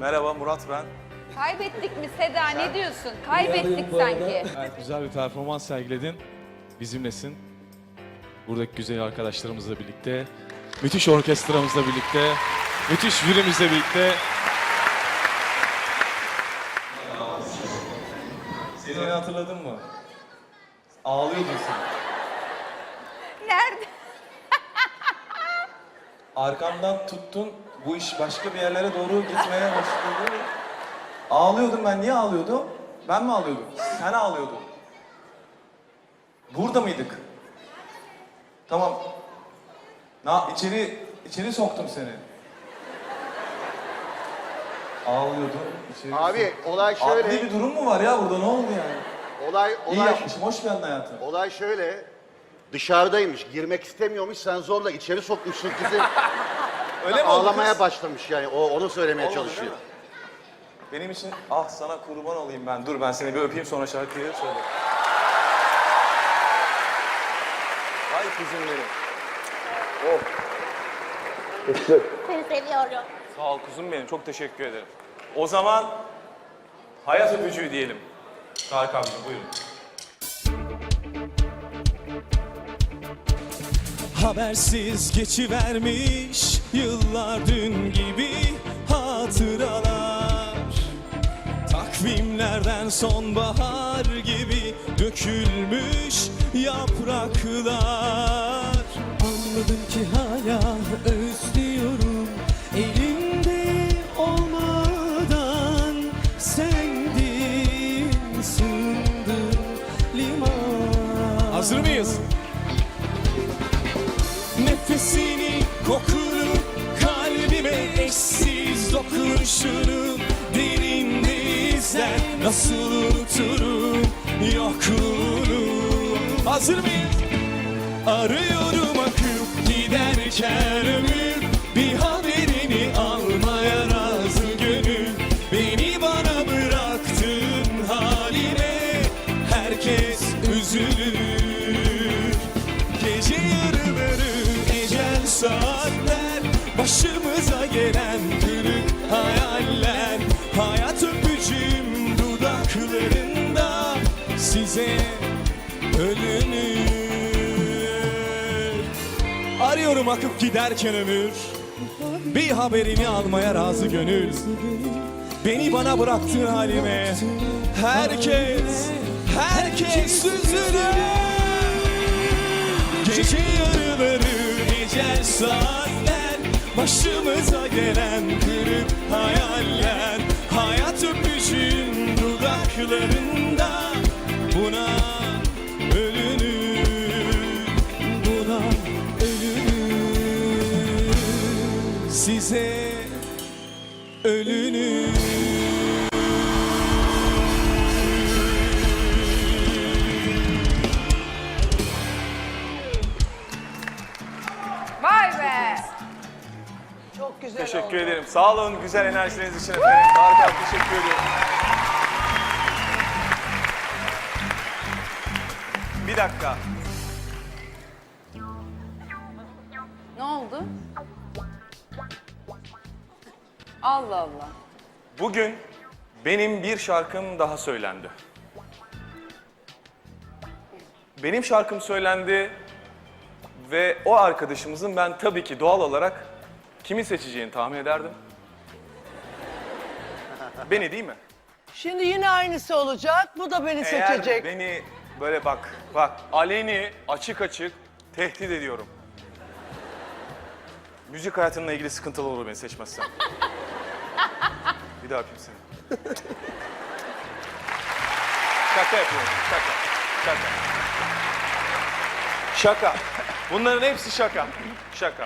Merhaba Murat ben. Kaybettik mi Seda ne diyorsun? Kaybettik sanki. Evet, güzel bir performans sergiledin. Bizimlesin. Buradaki güzel arkadaşlarımızla birlikte, müthiş orkestramızla birlikte, müthiş jürimizle birlikte. Seni hatırladın mı? Ağlıyordun sen. Nerede? Arkamdan tuttun, bu iş başka bir yerlere doğru gitmeye başladı. Ağlıyordum ben, niye ağlıyordum? Ben mi ağlıyordum? Sen ağlıyordun. Burada mıydık? Tamam. Na, içeri, içeri soktum seni. Ağlıyordun, içeri Abi soktum. olay Adli şöyle. bir durum mu var ya burada, ne oldu yani? Olay İyi olay yapmışım, hoş geldin hayatım. olay şöyle. Dışarıdaymış, girmek istemiyormuş. Sen zorla içeri sokmuşsun kızı. Öyle mi oldu Ağlamaya kız? başlamış yani. O onu söylemeye Olmadı çalışıyor. değil? Benim için ah sana kurban olayım ben. Dur ben seni bir öpeyim sonra şarkıyı söyle. Ay kuzum benim. Oh. Seni seviyorum. Sağ ol kuzum benim. Çok teşekkür ederim. O zaman hayat öpücüğü diyelim. Tarık abicim buyurun. Habersiz geçivermiş yıllar dün gibi hatıralar. Takvimlerden sonbahar gibi dökülmüş yapraklar. Anladım ki hala özlüyorum elimde olmadan. Sendin sığındım liman. Hazır mıyız? Nefesini, kokunu, kalbime eşsiz dokunuşunu Derin denizler nasıl unuturum yokluğunu Hazır mıyız? Arıyorum akıp giderken ömür Başımıza gelen kırık hayaller Hayat öpücüğüm dudaklarında Size ölünür. Arıyorum akıp giderken ömür Bir haberini almaya razı gönül. Beni bana bıraktığın halime Herkes, herkes üzülür. Gece yarıları ecel saatler Başımıza gelen kırık hayaller Hayat öpücüğün dudaklarında. Buna ölünür Buna ölünür. Size ölünür. Vay be. Çok güzel Teşekkür oldu. ederim. Sağ olun güzel enerjiniz için efendim. Tarık abi teşekkür ediyorum. Bir dakika. Ne oldu? Allah Allah. Bugün benim bir şarkım daha söylendi. Benim şarkım söylendi ve o arkadaşımızın ben tabii ki doğal olarak kimi seçeceğini tahmin ederdim. Beni değil mi? Şimdi yine aynısı olacak. Bu da beni Eğer seçecek. beni böyle bak, bak aleni açık açık tehdit ediyorum. Müzik hayatınla ilgili sıkıntılı olur beni seçmezsen. Bir daha öpeyim seni. şaka yapıyorum, şaka. Şaka. Şaka. Bunların hepsi şaka. Şaka.